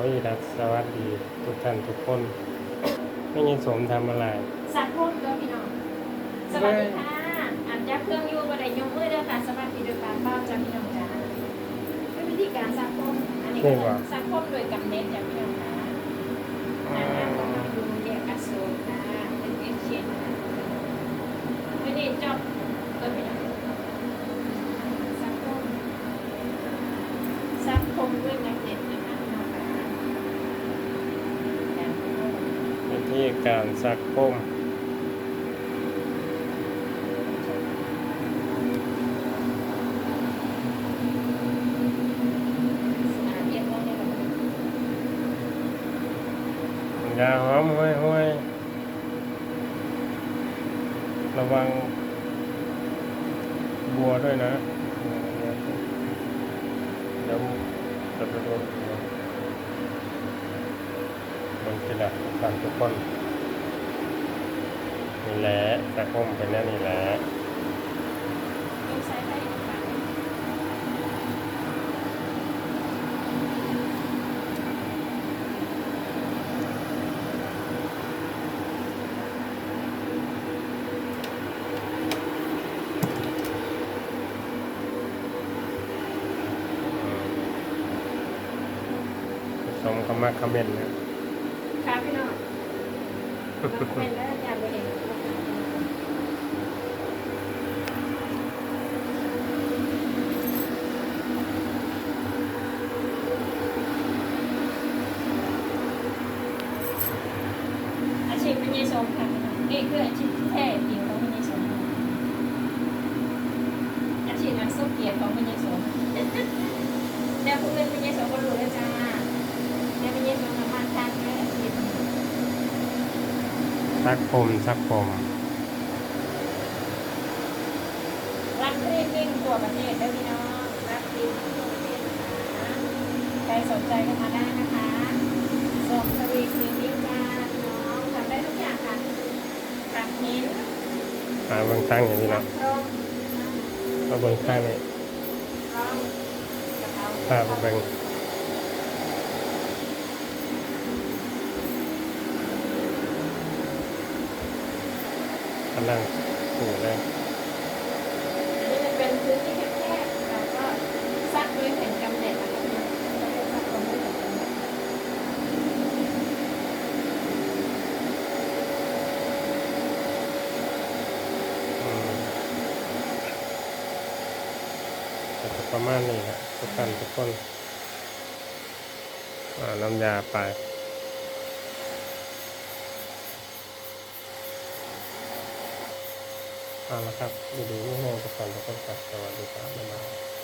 โอ้ยรักสวัสดีทุกท่านทุกคนไม่ยินสมทำอะไรสักคนเด้อพี่น้องสวัสดีค่ะอันจับเครื่องอยู่บ่ได้ยกมือเด้อค่ะสวัสดีเด้อการเป้าจ้าพี่น้องจ้าเป็นวิธีการสักคนอันนี้ก็สักคนโดยกำเนิดจ้าพี่น้องจ้าอ่าของเราดูเรียกอโศกค่ะเป็นเอเชียนค่ะไม่ได้จบเด้อพี่น้องสักคนสักคนด้วยแมกเนตนะคะพี่น้องค่ะ มีการซักผมอ่าเรียกว่าได้แบบยาหอมห้วยห้วยระวังบัวด้วยนะเดี๋ยวจะไปโดน บัวมันจะดับกันทุกคนนี่แหละซักผมเป็นแน่นี่แหละสมคำมาคอมเมนต์นะ ค่ะพี่น้องเป็นแล้วอากไปเห็นอาชีพเป็นยี่สมค่ะนี่คืออาชีพที่แท้จริงของเป็นยี่สมอาชีพนักสู้เกียรติของเป็นยี่สมเดี๋ยวพวกเล่นเป็นยี่สมก็รู้แล้วจ้าเดี๋ยวเป็นยี่สมมาบ้านทางด้วยอาชีพ ซักผมซักผมรักครีมวิ่งทั่วประเทศได้พี่น้องรักครีมวิ่งทั่วประเทศนะคะใครสนใจก็มาได้นะคะส่งสวีครีมวิ่งจ้าพี่น้องทำได้ทุกอย่างค่ะตัดหินหาเบื้องตั้งอย่างนี้ตันะดพรมเอาเบื้องข้างนี่ร่องกระเพราพาไปเบิ่ง กำลังถูเลยอันนี้มันเป็นพื้นที่แคบๆเราก็ซักด้วยแผ่นกำเนิดนะคะพี่น้องเราก็ซักตรงด้วยแผ่นกำเนิดอืมประมาณนี้ครับทุกท่านทุกคนอ่าน้ำยาไป เอาละครับวิดีโอนี้ให้ประกันแล้วก็กลับสวัสดีครับบ๊ายา